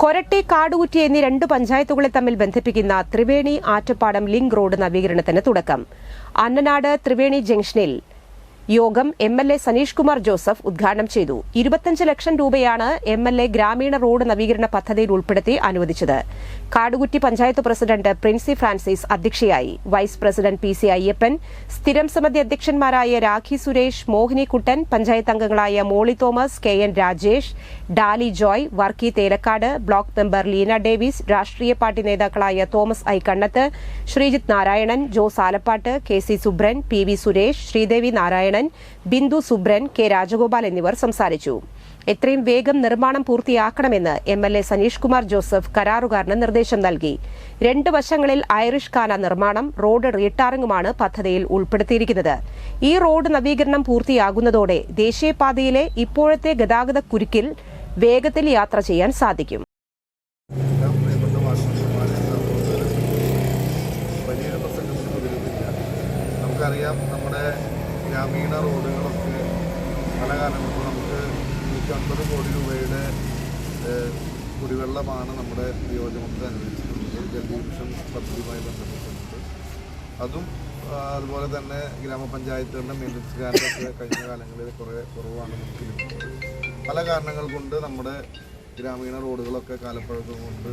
കൊരട്ടി കാടുകുറ്റി എന്നീ രണ്ട് പഞ്ചായത്തുകളെ തമ്മിൽ ബന്ധിപ്പിക്കുന്ന ത്രിവേണി ആറ്റപ്പാടം ലിങ്ക് റോഡ് നവീകരണത്തിന് തുടക്കം. അന്നനാട് ത്രിവേണി ജംഗ്ഷനിൽ യോഗം M L A Saneesh Kumar Joseph ഉദ്ഘാടനം ചെയ്തു. ഇരുപത്തഞ്ച് ലക്ഷം രൂപയാണ് എം എൽ എ ഗ്രാമീണ റോഡ് നവീകരണ പദ്ധതിയിൽ ഉൾപ്പെടുത്തി അനുവദിച്ചത്. കാടുകുറ്റി പഞ്ചായത്ത് പ്രസിഡന്റ് പ്രിൻസി ഫ്രാൻസിസ് അധ്യക്ഷയായി. Vice president P C Ayyappan സ്ഥിരം സമിതി അധ്യക്ഷന്മാരായ രാഖി സുരേഷ് മോഹിനി കുട്ടൻ പഞ്ചായത്ത് അംഗങ്ങളായ Molly Thomas K N Rajesh Dali Joy Varkey Thelakkad block member Leena Davis രാഷ്ട്രീയ പാർട്ടി നേതാക്കളായ Thomas I Kannath Sreejith Narayanan Jose Alappatt K C Subran P V Suresh Sreedevi Narayanan Bindu Subran K Rajagopal എന്നിവർ സംസാരിച്ചു. എത്രയും വേഗം നിർമ്മാണം പൂർത്തിയാക്കണമെന്ന് M L A Saneesh Kumar Joseph കരാറുകാരന് നിർദ്ദേശം നൽകി. രണ്ട് വശങ്ങളിൽ ഐറിഷ് കാന നിർമ്മാണം റോഡ് റീടാറിംഗുമാണ് പദ്ധതിയിൽ ഉൾപ്പെടുത്തിയിരിക്കുന്നത്. ഈ റോഡ് നവീകരണം പൂർത്തിയാകുന്നതോടെ ദേശീയപാതയിലെ ഇപ്പോഴത്തെ ഗതാഗത കുരുക്കിൽ വേഗത്തിൽ യാത്ര ചെയ്യാൻ സാധിക്കും. നമുക്കറിയാം നമ്മുടെ ഗ്രാമീണ റോഡുകളൊക്കെ പല കാലം നമുക്ക് നൂറ്റമ്പത് കോടി രൂപയുടെ കുടിവെള്ളമാണ് നമ്മുടെ നിയോജകമന്ത്രി അനുവദിച്ചിട്ടുള്ളത്. ജൽ മിഷൻ പദ്ധതിയുമായി ബന്ധപ്പെട്ടിട്ടുണ്ട്. അതും അതുപോലെ തന്നെ ഗ്രാമപഞ്ചായത്തുകളുടെ മെയിന്റനൻസ് ഗ്രാൻഡൊക്കെ കഴിഞ്ഞ കാലങ്ങളിൽ കുറേ കുറവാണ് നമുക്ക് പല കാരണങ്ങൾ കൊണ്ട് നമ്മുടെ ഗ്രാമീണ റോഡുകളൊക്കെ കാലപ്പഴക്കം കൊണ്ട്